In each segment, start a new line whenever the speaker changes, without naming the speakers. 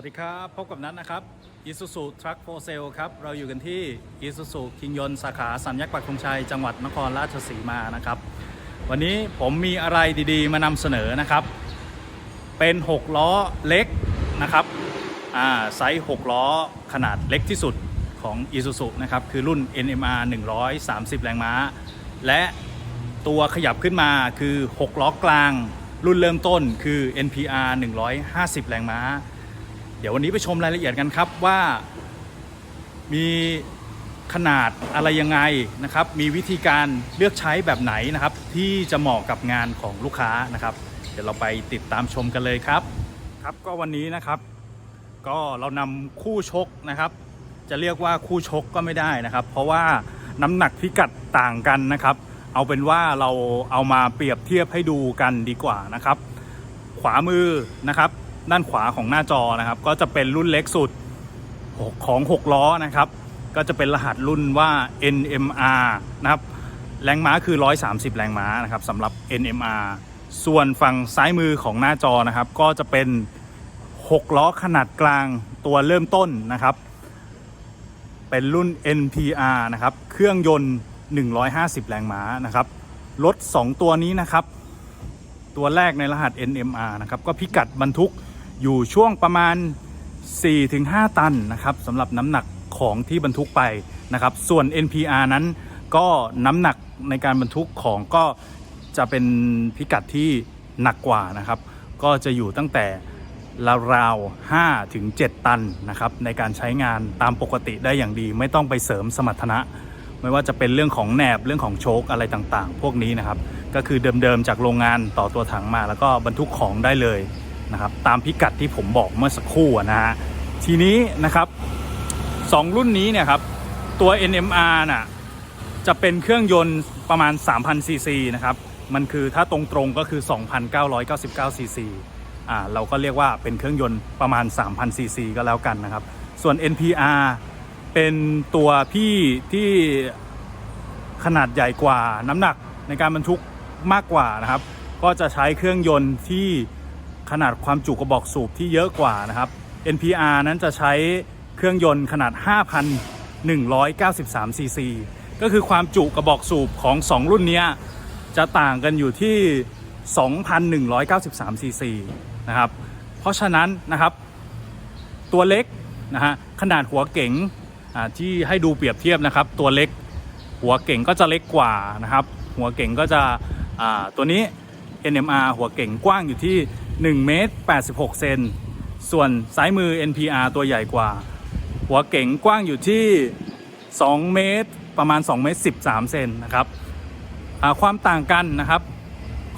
วัสดีครับ พบกับนัทนะครับ Isuzu Truck for Sale ครับ เราอยู่กันที่ Isuzu คิงยนสาขาสัญญกปักธงชัย จังหวัดนครราชสีมานะครับ วันนี้ผมมีอะไรดีๆ มานำเสนอนะครับ เป็น 6 ล้อเล็กนะครับอ่าไซส์ 6 ล้อขนาดเล็กที่สุดของ Isuzu นะครับ คือรุ่น NMR 130 แรงม้า และตัวขยับขึ้นมาคือ 6 ล้อกลาง รุ่นเริ่มต้นคือ NPR 150 แรงม้า เดี๋ยววันนี้ไปชมรายละเอียดกันครับว่า มีขนาดอะไรยังไงนะครับ มีวิธีการเลือกใช้แบบไหนนะครับ ที่จะเหมาะกับงานของลูกค้านะครับ เดี๋ยวเราไปติดตามชมกันเลยครับ ครับก็วันนี้นะครับ ก็เรานำคู่ชกนะครับ จะเรียกว่าคู่ชกก็ไม่ได้นะครับ เพราะว่าน้ำหนักพิกัดต่างกันนะครับ เอาเป็นว่าเราเอามาเปรียบเทียบให้ดูกันดีกว่านะครับ ขวามือนะครับ ด้านขวาของหน้าจอนะครับ ก็จะเป็นรุ่นเล็กสุดของ 6 ล้อนะครับ ก็จะเป็นรหัสรุ่นว่า NMR นะครับ แรงม้าคือ 130 แรงม้านะครับสำหรับ NMR ส่วนฝั่งซ้ายมือของหน้าจอนะครับ ก็จะเป็น 6 ล้อขนาดกลางตัวเริ่มต้นนะครับ เป็นรุ่น NPR นะครับ เครื่องยนต์ 150 แรงม้านะครับ รถ 2 ตัวนี้นะครับ ตัวแรกในรหัส NMR นะครับ ก็พิกัดบรรทุก อยู่ช่วงประมาณ 4-5 ตันนะครับสำหรับน้ำหนักของที่บรรทุกไปนะครับ ส่วน NPR นั้นก็น้ำหนักในการบรรทุกของก็จะเป็นพิกัดที่หนักกว่านะครับ ก็จะอยู่ตั้งแต่ราวๆ5ถึง 7 ตันนะครับในการใช้งานตามปกติได้อย่างดี ไม่ต้องไปเสริมสมรรถนะ ไม่ว่าจะเป็นเรื่องของแหนบเรื่องของโชคอะไรต่างๆ พวกนี้นะครับ ก็คือเดิมๆจากโรงงานต่อตัวถังมาแล้วก็บรรทุกของได้เลย นะครับตามพิกัดที่ผมบอกเมื่อสักครู่นะฮะทีนี้นะครับสองรุ่นนี้เนี่ยครับตัว NMR น่ะจะเป็นเครื่องยนต์ประมาณ 3,000 ซีซีนะครับมันคือถ้าตรงๆก็คือ 2,999 ซีซีอ่าเราก็เรียกว่าเป็นเครื่องยนต์ประมาณ 3,000 ซีซีก็แล้วกันนะครับ ส่วน NPR เป็นตัวพี่ที่ขนาดใหญ่กว่าน้ำหนักในการบรรทุกมากกว่านะครับ ก็จะใช้เครื่องยนต์ที่ ขนาดความจุกระบอกสูบที่เยอะกว่านะครับ NPR นั้นจะใช้เครื่องยนต์ขนาด 5,193 ซีซีก็คือความจุกระบอกสูบของ 2 รุ่นนี้จะต่างกันอยู่ที่ 2,193 ซีซีนะครับ เพราะฉะนั้นนะครับ ตัวเล็กนะฮะขนาดหัวเก๋งที่ให้ดูเปรียบเทียบนะครับ ตัวเล็กหัวเก๋งก็จะเล็กกว่านะครับ หัวเก๋งก็จะตัวนี้ NMR หัวเก๋งกว้างอยู่ที่ 1เมตร86 เซน ส่วนซ้ายมือ NPR ตัวใหญ่กว่า หัวเก๋งกว้างอยู่ที่ 2 เมตรประมาณ 2 เมตร 13 เซนนะครับความต่างกันนะครับ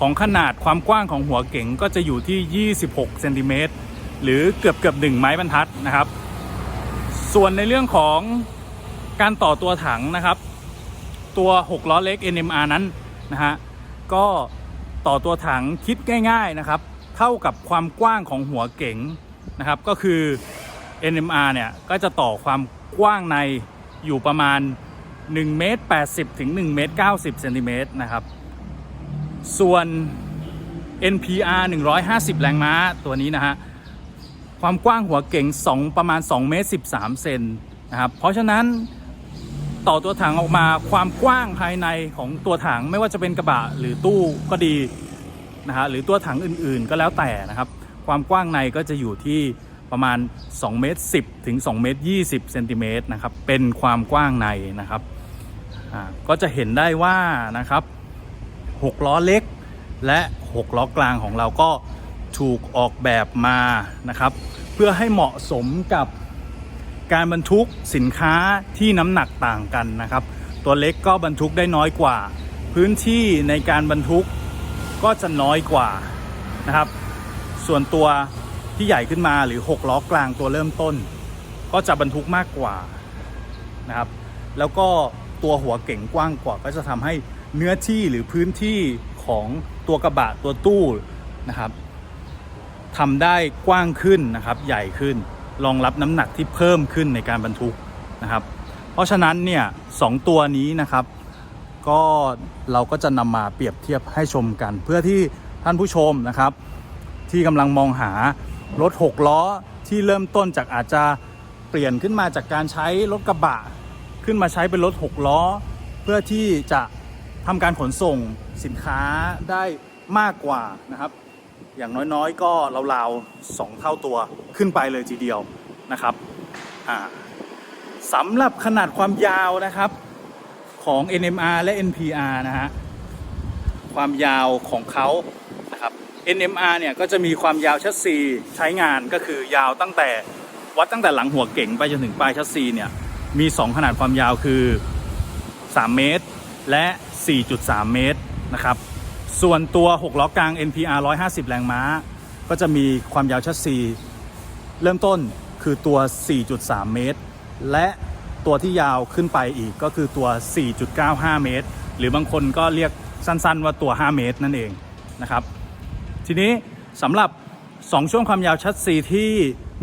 ของขนาดความกว้างของหัวเก๋งก็จะอยู่ที่ 26 เซนติเมตร หรือเกือบเกือบหนึ่งไม้บรรทัดนะครับ ส่วนในเรื่องของการต่อตัวถังนะครับ ตัว 6 ล้อเล็ก NMR นั้นนะฮะก็ต่อตัวถังคิดง่าย ๆนะครับ เท่ากับความกว้างของหัวเก๋งนะครับ ก็คือ NMR เนี่ยก็จะต่อความกว้างในอยู่ประมาณ1เมตร80ถึง1เมตร90เซนติเมตรนะครับ ส่วน NPR 150 แรงม้าตัวนี้นะฮะความกว้างหัวเก๋ง2ประมาณ2เมตร13เซนนะครับเพราะฉะนั้นต่อตัวถังออกมาความกว้างภายในของตัวถังไม่ว่าจะเป็นกระบะหรือตู้ก็ดี นะฮะหรือตัวถังอื่นๆก็แล้วแต่นะครับ ความกว้างในก็จะอยู่ที่ประมาณ2เมตร10 ถึง2เมตร20เซนติเมตรนะครับเป็นความกว้างในนะครับก็จะเห็นได้ว่านะครับ6ล้อเล็กและ6ล้อกลางของเราก็ถูกออกแบบมานะครับ เพื่อให้เหมาะสมกับการบรรทุกสินค้าที่น้ำหนักต่างกันนะครับ ตัวเล็กก็บรรทุกได้น้อยกว่า พื้นที่ในการบรรทุก ก็จะน้อยกว่านะครับ ส่วนตัวที่ใหญ่ขึ้นมาหรือ 6 ล้อกลางตัวเริ่มต้น ก็จะบรรทุกมากกว่านะครับ แล้วก็ตัวหัวเก่งกว้างกว่า ก็จะทำให้เนื้อที่หรือพื้นที่ของตัวกระบะตัวตู้นะครับทำได้กว้างขึ้นนะครับ ใหญ่ขึ้นรองรับน้ำหนักที่เพิ่มขึ้นในการบรรทุกนะครับ เพราะฉะนั้นเนี่ยสองตัวนี้นะครับ ก็เราก็จะนำมาเปรียบเทียบให้ชมกัน เพื่อที่ท่านผู้ชมนะครับ ที่กำลังมองหารถ 6 ล้อที่เริ่มต้นจากอาจจะเปลี่ยนขึ้นมาจากการใช้รถกระบะ ขึ้นมาใช้เป็นรถ 6 ล้อ เพื่อที่จะทำการขนส่งสินค้าได้มากกว่านะครับ อย่างน้อยๆ ก็ราวๆสองเท่าตัวขึ้นไปเลยทีเดียวนะครับสำหรับขนาดความยาวนะครับ ของ NMR และ NPR นะฮะความยาวของเขานะครับ NMR เนี่ยก็จะมีความยาวชัสซีใช้งานก็คือยาวตั้งแต่วัดตั้งแต่หลังหัวเก่งไปจนถึงปลายชัสซีเนี่ยมี 2 ขนาดความยาวคือ 3 เมตร และ 4.3 เมตรนะครับ ส่วนตัว 6 ล้อกลาง NPR 150 แรงม้า ก็จะมีความยาวชัสซีเริ่มต้นคือตัว 4.3 เมตร และ ตัวที่ยาวขึ้นไปอีกก็คือตัว 4.95 เมตร หรือบางคนก็เรียกสั้นๆว่าตัว 5 เมตรนั่นเองนะครับ ทีนี้สำหรับ 2 ช่วงความยาวชัดซีที่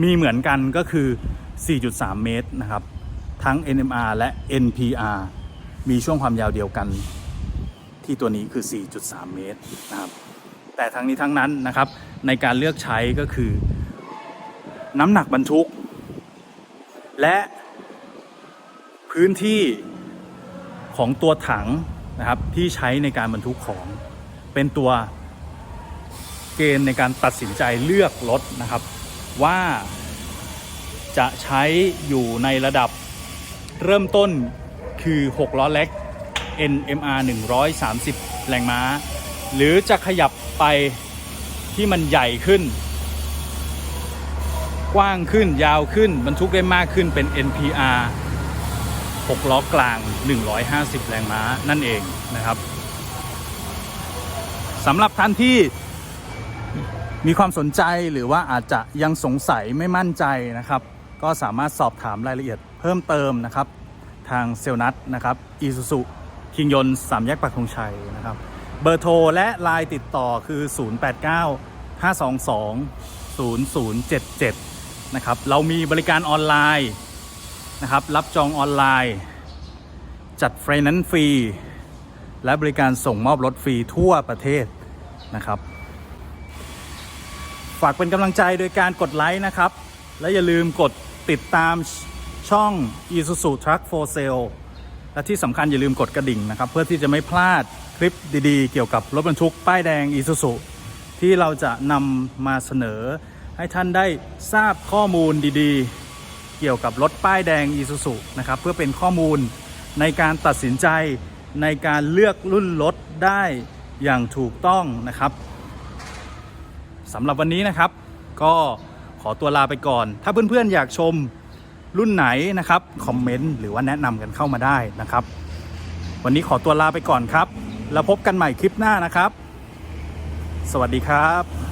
มีเหมือนกันก็คือ 4.3 เมตรนะครับ ทั้ง NMR และ NPR มีช่วงความยาวเดียวกัน ที่ตัวนี้คือ 4.3 เมตรนะครับ แต่ทั้งนี้ทั้งนั้นนะครับในการเลือกใช้ก็คือ น้ำหนักบรรทุก และ พื้นที่ของตัวถังนะครับที่ใช้ในการบรรทุกของเป็นตัวเกณฑ์ในการตัดสินใจเลือกรถนะครับ ว่าจะใช้อยู่ในระดับเริ่มต้นคือ 6 ล้อเล็ก NMR 130 แรงม้า หรือจะขยับไปที่มันใหญ่ขึ้น กว้างขึ้นยาวขึ้นบรรทุกได้มากขึ้นเป็น NPR 6 ล้อกลาง 150 แรงม้านั่นเองนะครับสำหรับท่านที่มีความสนใจหรือว่าอาจจะยังสงสัยไม่มั่นใจนะครับ ก็สามารถสอบถามรายละเอียดเพิ่มเติมนะครับ ทางเซลล์นัทนะครับอีซูซูคิงยนสามแยกปักธงชัยนะครับ เบอร์โทรและไลน์ติดต่อคือ 089 522 0077 นะครับ เรามีบริการออนไลน์ นะครับ รับจองออนไลน์ จัดไฟแนนซ์ฟรี และบริการส่งมอบรถฟรีทั่วประเทศนะครับ ฝากเป็นกำลังใจโดยการกดไลค์นะครับ และอย่าลืมกดติดตามช่อง Isuzu Truck for Sale และที่สำคัญอย่าลืมกดกระดิ่งนะครับ เพื่อที่จะไม่พลาดคลิปดีๆ เกี่ยวกับรถบรรทุกป้ายแดง Isuzu ที่เราจะนำมาเสนอให้ท่านได้ทราบข้อมูลดีๆ เกี่ยวกับรถป้ายแดง Isuzu นะครับเพื่อเป็นข้อมูลในการตัดสินใจในการเลือกรุ่นรถได้อย่างถูกต้องนะครับสำหรับวันนี้นะครับ ก็ขอตัวลาไปก่อน ถ้าเพื่อนๆอยากชมรุ่นไหนนะครับคอมเมนต์หรือว่าแนะนำกันเข้ามาได้นะครับ วันนี้ขอตัวลาไปก่อนครับ แล้วพบกันใหม่คลิปหน้านะครับ สวัสดีครับ